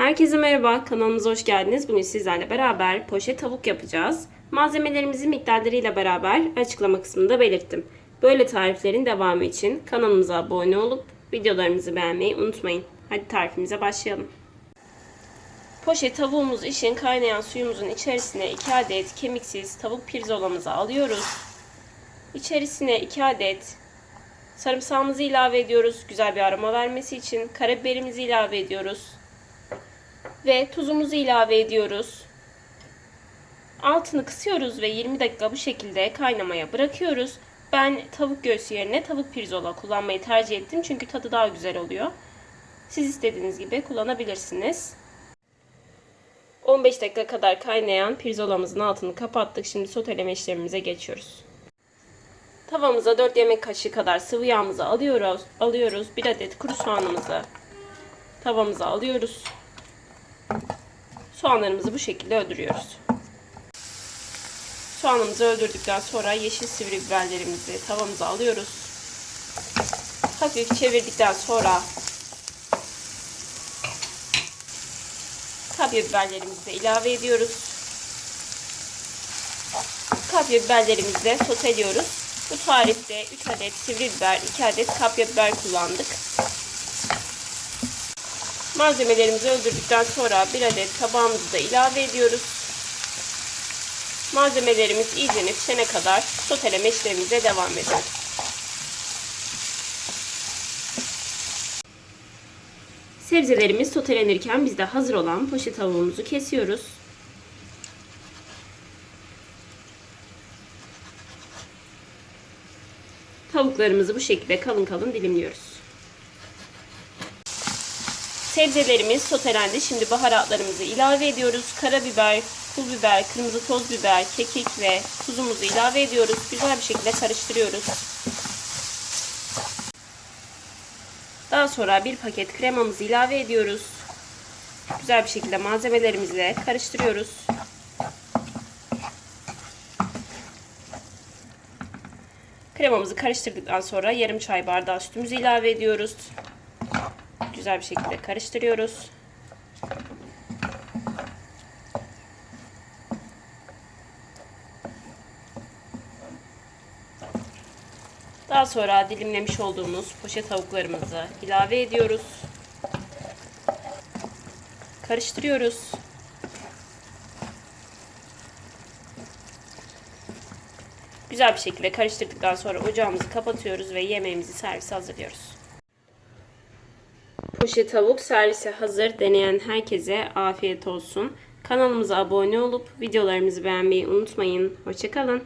Herkese merhaba, kanalımıza hoş geldiniz. Bugün sizlerle beraber poşet tavuk yapacağız. Malzemelerimizi miktarlarıyla beraber açıklama kısmında belirttim. Böyle tariflerin devamı için kanalımıza abone olup videolarımızı beğenmeyi unutmayın. Hadi tarifimize başlayalım. Poşet tavuğumuz için kaynayan suyumuzun içerisine 2 adet kemiksiz tavuk pirzolamızı alıyoruz. İçerisine 2 adet sarımsağımızı ilave ediyoruz. Güzel bir aroma vermesi için karabiberimizi ilave ediyoruz. Ve tuzumuzu ilave ediyoruz. Altını kısıyoruz ve 20 dakika bu şekilde kaynamaya bırakıyoruz. Ben tavuk göğsü yerine tavuk pirzola kullanmayı tercih ettim çünkü tadı daha güzel oluyor. Siz istediğiniz gibi kullanabilirsiniz. 15 dakika kadar kaynayan pirzolamızın altını kapattık. Şimdi soteleme işlemimize geçiyoruz. Tavamıza 4 yemek kaşığı kadar sıvı yağımızı alıyoruz. Alıyoruz. 1 adet kuru soğanımızı tavamıza alıyoruz. Soğanlarımızı bu şekilde öldürüyoruz. Soğanımızı öldürdükten sonra yeşil sivri biberlerimizi tavamıza alıyoruz. Hafif çevirdikten sonra kapya biberlerimizi de ilave ediyoruz. Kapya biberlerimizi de soteliyoruz. Bu tarifte 3 adet sivri biber, 2 adet kapya biber kullandık. Malzemelerimizi öldürdükten sonra 1 adet tabağımızı da ilave ediyoruz. Malzemelerimiz iyice pişene kadar soteleme işlemimize devam ediyoruz. Sebzelerimiz sotelenirken biz de hazır olan poşet tavuğumuzu kesiyoruz. Tavuklarımızı bu şekilde kalın kalın dilimliyoruz. Sebzelerimiz sotelendi. Şimdi baharatlarımızı ilave ediyoruz. Karabiber, pul biber, kırmızı toz biber, kekik ve tuzumuzu ilave ediyoruz. Güzel bir şekilde karıştırıyoruz. Daha sonra bir paket kremamızı ilave ediyoruz. Güzel bir şekilde malzemelerimizle karıştırıyoruz. Kremamızı karıştırdıktan sonra yarım çay bardağı sütümüzü ilave ediyoruz. Güzel bir şekilde karıştırıyoruz. Daha sonra dilimlemiş olduğumuz poşet tavuklarımızı ilave ediyoruz. Karıştırıyoruz. Güzel bir şekilde karıştırdıktan sonra ocağımızı kapatıyoruz ve yemeğimizi servise hazırlıyoruz. Poşet tavuk servise hazır. Deneyen herkese afiyet olsun. Kanalımıza abone olup videolarımızı beğenmeyi unutmayın. Hoşçakalın.